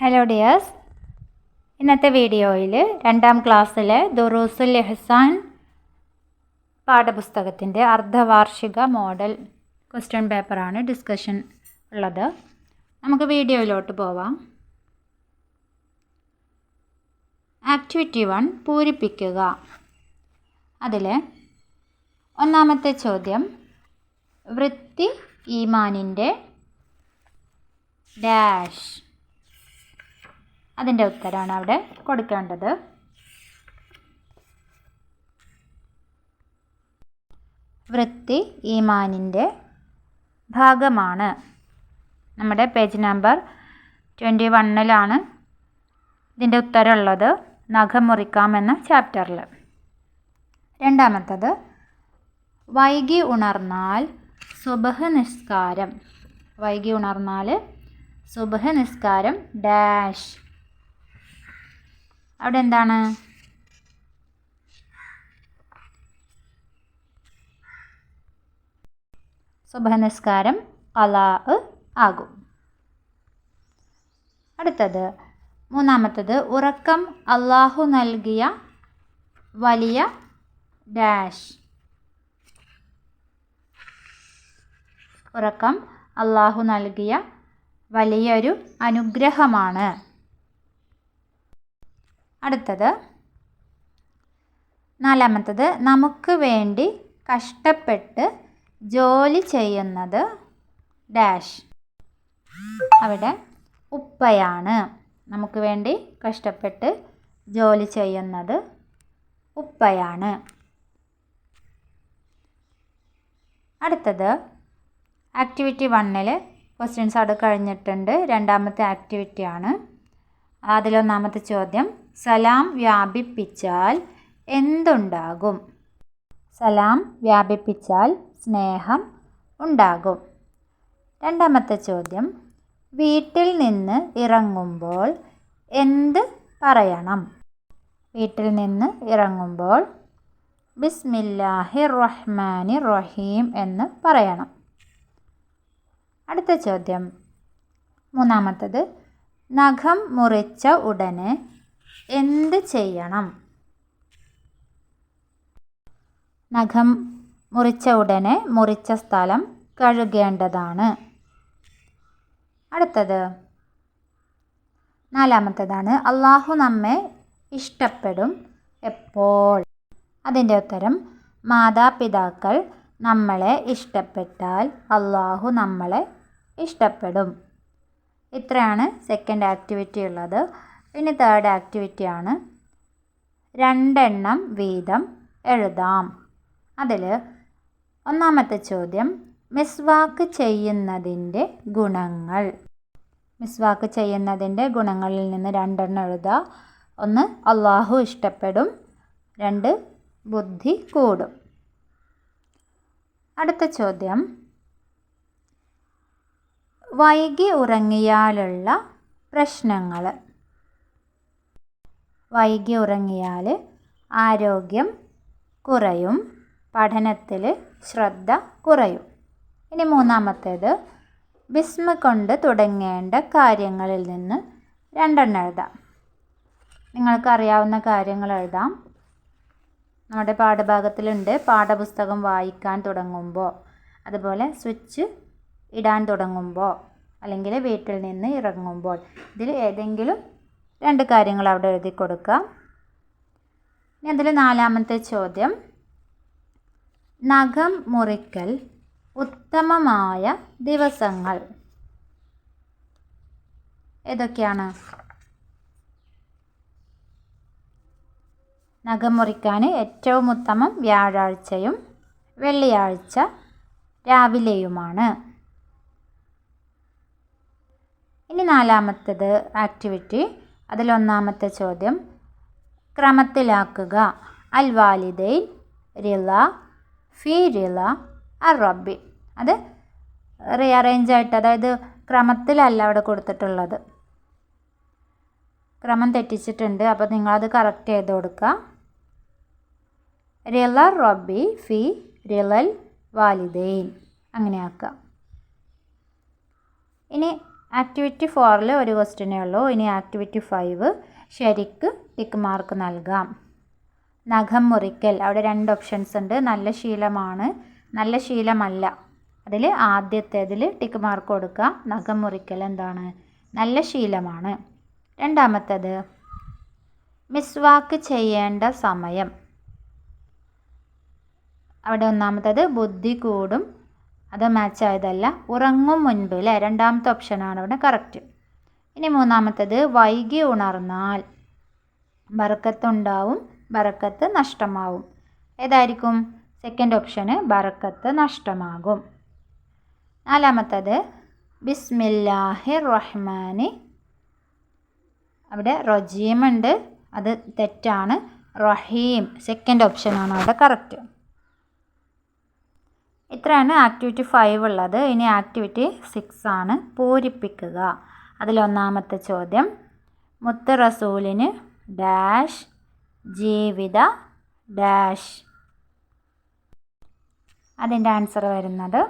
Hello dears ഇന്നത്തെ വീഡിയോയിൽ രണ്ടാം ക്ലാസ്സിലെ ദുറൂസുൽ എഹ്സാൻ പാഠപുസ്തകത്തിന്റെ അർദ്ധവാർഷിക മോഡൽ ക്വസ്റ്റ്യൻ പേപ്പറാണ് ഡിസ്കഷൻ ഉള്ളത്. നമുക്ക് വീഡിയോയിലോട്ട് പോവാം. ആക്ടിവിറ്റി വൺ പൂരിപ്പിക്കുക. അതിൽ ഒന്നാമത്തെ ചോദ്യം വൃത്തി ഈമാനിന്റെ ഡാഷ് അതിന്റെ ഉത്തരമാണ് അവിടെ കൊടുക്കേണ്ടത്. വൃത്തി ഈമാനിന്റെ ഭാഗമാണ്. നമ്മുടെ പേജ് നമ്പർ ട്വന്റി വണ്ണിലാണ് ഇതിന്റെ ഉത്തരമുള്ളത്. നഖം മുറിക്കാം എന്ന ചാപ്റ്ററിൽ. രണ്ടാമത്തത് വൈകി ഉണർന്നാൽ സുബഹ നിസ്കാരം. വൈകി ഉണർന്നാൽ സുബഹ നിസ്കാരം ഡാഷ്. അവിടെ എന്താണ്? സുഭനസ്കാരം നിസ്കാരം കലാ ആകും. അടുത്തത് മൂന്നാമത്തത് ഉറക്കം അള്ളാഹു നൽകിയ വലിയ ഡാഷ്. ഉറക്കം അള്ളാഹു നൽകിയ വലിയൊരു അനുഗ്രഹമാണ്. അടുത്തത്. നാലാമത്തത് നമുക്ക് വേണ്ടി കഷ്ടപ്പെട്ട് ജോലി ചെയ്യുന്നത് ഡാഷ്. അവിടെ ഉപ്പയാണ്. നമുക്ക് വേണ്ടി കഷ്ടപ്പെട്ട് ജോലി ചെയ്യുന്നത് ഉപ്പയാണ്. അടുത്തത് ആക്ടിവിറ്റി വണ്ണിൽ ക്വസ്റ്റ്യൻസ് അവിടെ കഴിഞ്ഞിട്ടുണ്ട്. രണ്ടാമത്തെ ആക്ടിവിറ്റിയാണ്. അതിലൊന്നാമത്തെ ചോദ്യം സലാം വ്യാപിപ്പിച്ചാൽ എന്തുണ്ടാകും? സലാം വ്യാപിപ്പിച്ചാൽ സ്നേഹം ഉണ്ടാകും. രണ്ടാമത്തെ ചോദ്യം വീട്ടിൽ നിന്ന് ഇറങ്ങുമ്പോൾ എന്ത് പറയണം? വീട്ടിൽ നിന്ന് ഇറങ്ങുമ്പോൾ ബിസ്മില്ലാഹി റഹ്മാനി റഹീം എന്ന് പറയണം. അടുത്ത ചോദ്യം മൂന്നാമത്തത് നഖം മുറിച്ച ഉടനെ എന്ത് ചെയ്യണം? നഖം മുറിച്ച ഉടനെ മുറിച്ച സ്ഥലം കഴുകേണ്ടതാണ്. അടുത്തത്. നാലാമത്തേതാണ്. അള്ളാഹു നമ്മെ ഇഷ്ടപ്പെടും എപ്പോൾ? അതിന്റെ ഉത്തരം മാതാപിതാക്കൾ നമ്മളെ ഇഷ്ടപ്പെട്ടാൽ അള്ളാഹു നമ്മളെ ഇഷ്ടപ്പെടും. ഇത്രയാണ് സെക്കൻഡ് ആക്ടിവിറ്റി ഉള്ളത്. പിന്നെ തേർഡ് ആക്ടിവിറ്റി ആണ്. രണ്ടെണ്ണം വീതം എഴുതാം. അതിൽ ഒന്നാമത്തെ ചോദ്യം മിസ്വാക്ക് ചെയ്യുന്നതിന്റെ ഗുണങ്ങൾ. മിസ്വാക്ക് ചെയ്യുന്നതിന്റെ ഗുണങ്ങളിൽ നിന്ന് രണ്ടെണ്ണം എഴുതുക. ഒന്ന് അള്ളാഹു ഇഷ്ടപ്പെടും. രണ്ട് ബുദ്ധി കൂടും. അടുത്ത ചോദ്യം വൈകി ഉറങ്ങിയാലുള്ള പ്രശ്നങ്ങൾ. വൈകി ഉറങ്ങിയാൽ ആരോഗ്യം കുറയും പഠനത്തിൽ ശ്രദ്ധ കുറയും. ഇനി മൂന്നാമത്തേത് ബിസ്മ കൊണ്ട് തുടങ്ങേണ്ട കാര്യങ്ങളിൽ നിന്ന് രണ്ടെണ്ണം എഴുതാം. നിങ്ങൾക്കറിയാവുന്ന കാര്യങ്ങൾ എഴുതാം. നമ്മുടെ പാഠഭാഗത്തിലുണ്ട് പാഠപുസ്തകം വായിക്കാൻ തുടങ്ങുമ്പോൾ അതുപോലെ സ്വിച്ച് ഇടാൻ തുടങ്ങുമ്പോൾ അല്ലെങ്കിൽ വീട്ടിൽ നിന്ന് ഇറങ്ങുമ്പോൾ ഇതിൽ ഏതെങ്കിലും രണ്ട് കാര്യങ്ങൾ അവിടെ എഴുതി കൊടുക്കാം ഇനി അതിൽ നാലാമത്തെ ചോദ്യം. നഖം മുറിക്കൽ ഉത്തമമായ ദിവസങ്ങൾ. ഏതൊക്കെയാണ്? നഖം മുറിക്കാൻ ഏറ്റവും ഉത്തമം വ്യാഴാഴ്ചയും വെള്ളിയാഴ്ച രാവിലെയുമാണ്. ഇനി നാലാമത്തേത് ആക്ടിവിറ്റി അതിലൊന്നാമത്തെ ചോദ്യം. ക്രമത്തിലാക്കുക. അൽ വാലിദൈൻ റില ഫി റില അർ റബ്ബി. അത് റീഅറേഞ്ച് ആയിട്ട് അതായത് ക്രമത്തിലല്ല അവിടെ കൊടുത്തിട്ടുള്ളത്. ക്രമം തെറ്റിച്ചിട്ടുണ്ട് അപ്പോൾ നിങ്ങളത് കറക്റ്റ് ചെയ്ത് കൊടുക്കുക റില റബ്ബി ഫി റിലൽ വാലിദൈൻ. അങ്ങനെ ആക്കുക ഇനി ആക്ടിവിറ്റി ഫോറിൽ ഒരു ക്വസ്റ്റ്യനേ ഉള്ളൂ. ഇനി ആക്ടിവിറ്റി ഫൈവ് ശരിക്ക് ടിക്ക് മാർക്ക് നൽകാം. നഖം മുറിക്കൽ. അവിടെ രണ്ട് ഓപ്ഷൻസ് ഉണ്ട്. നല്ല ശീലമാണ്. നല്ല ശീലമല്ല. അതിൽ ആദ്യത്തേതിൽ ടിക്ക് മാർക്ക് കൊടുക്കുക. നഖം മുറിക്കൽ എന്താണ്? നല്ല ശീലമാണ്. രണ്ടാമത്തേത് മിസ്വാക്ക് ചെയ്യേണ്ട സമയം. അവിടെ ഒന്നാമത്തേത് ബുദ്ധി കൂടും. അത് മാച്ച് ആയതല്ല. ഉറങ്ങും മുൻപ് അല്ലേ രണ്ടാമത്തെ ഓപ്ഷനാണ് അവിടെ. കറക്റ്റ് ഇനി മൂന്നാമത്തേത് വൈകി ഉണർന്നാൽ ബറക്കത്തുണ്ടാവും ബറക്കത്ത് നഷ്ടമാവും. ഏതായിരിക്കും? സെക്കൻഡ് ഓപ്ഷന് ബറക്കത്ത് നഷ്ടമാകും. നാലാമത്തേത് ബിസ്മില്ലാഹിർ റഹ്മാനി. അവിടെ റജീമുണ്ട്. അത് തെറ്റാണ്. റഹീം. സെക്കൻഡ് ഓപ്ഷനാണ് അവിടെ. കറക്റ്റ് ഇത്രയാണ് ആക്ടിവിറ്റി ഫൈവ് ഉള്ളത്. ഇനി ആക്ടിവിറ്റി സിക്സ് ആണ്. പൂരിപ്പിക്കുക. അതിലൊന്നാമത്തെ ചോദ്യം. മുത്ത് റസൂലിന് ഡാഷ് ജീവിത ഡാഷ് അതിന്റെ ആൻസർ വരുന്നത്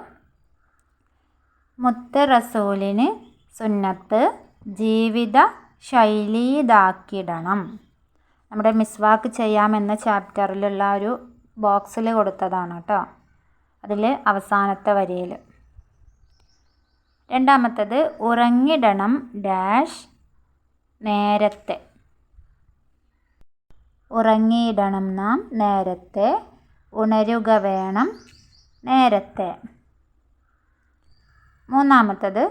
മുത്ത് റസൂലിന് സുന്നത്ത് ജീവിത ശൈലീതാക്കിയിടണം നമ്മുടെ മിസ്വാക്ക് ചെയ്യാമെന്ന ചാപ്റ്ററിലുള്ള ഒരു ബോക്സിൽ കൊടുത്തതാണ് കേട്ടോ. അതിൽ അവസാനത്തെ വരിയിൽ രണ്ടാമത്തത് ഉറങ്ങിടണം ഡാഷ് നേരത്തെ. ഉറങ്ങിയിടണം നാം നേരത്തെ ഉണരുക വേണം നേരത്തെ. മൂന്നാമത്തത്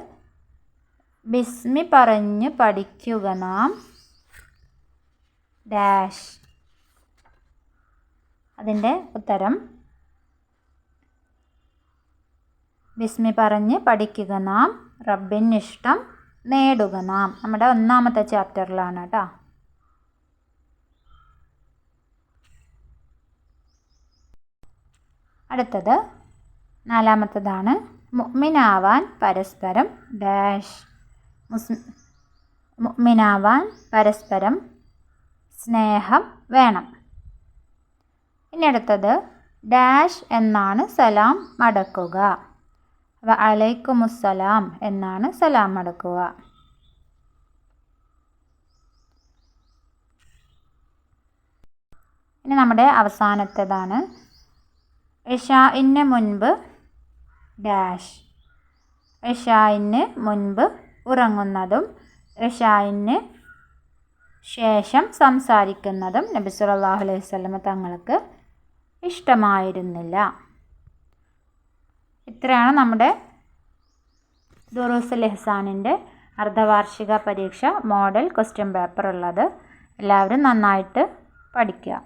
ബിസ്മി പറഞ്ഞ് പഠിക്കുക നാം ഡാഷ്. അതിന്റെ ഉത്തരം ബിസ്മി പറഞ്ഞ് പഠിക്കുക നാം. റബ്ബിൻ ഇഷ്ടം നേടുക നാം. നമ്മുടെ ഒന്നാമത്തെ ചാപ്റ്ററിലാണ് കേട്ടോ. അടുത്തത് നാലാമത്തതാണ് മുഗ്മിനാവാൻ പരസ്പരം ഡാഷ്. മുസ് മുഗ്മിനാവാൻ പരസ്പരം സ്നേഹം വേണം. ഇനി അടുത്തത് ഡാഷ് എന്നാണ് സലാം മടക്കുക. വ അലൈക്കുമുസ്സലാം എന്നാണ് സലാം മടക്കുക ഇനി നമ്മുടെ അവസാനത്തേതാണ്. ഇഷായിന് മുൻപ് ഡാഷ്. ഇഷായിന് മുൻപ് ഉറങ്ങുന്നതും ഇഷായിന് ശേഷം സംസാരിക്കുന്നതും നബി അലൈഹി വസല്ലമ തങ്ങൾക്ക് ഇഷ്ടമായിരുന്നില്ല. ഇത്രയാണ് നമ്മുടെ ദുറൂസ് ഇഹ്സാനിന്റെ അർദ്ധവാർഷിക പരീക്ഷ മോഡൽ ക്വസ്റ്റ്യൻ പേപ്പർ ഉള്ളത് എല്ലാവരും നന്നായിട്ട് പഠിക്കുക.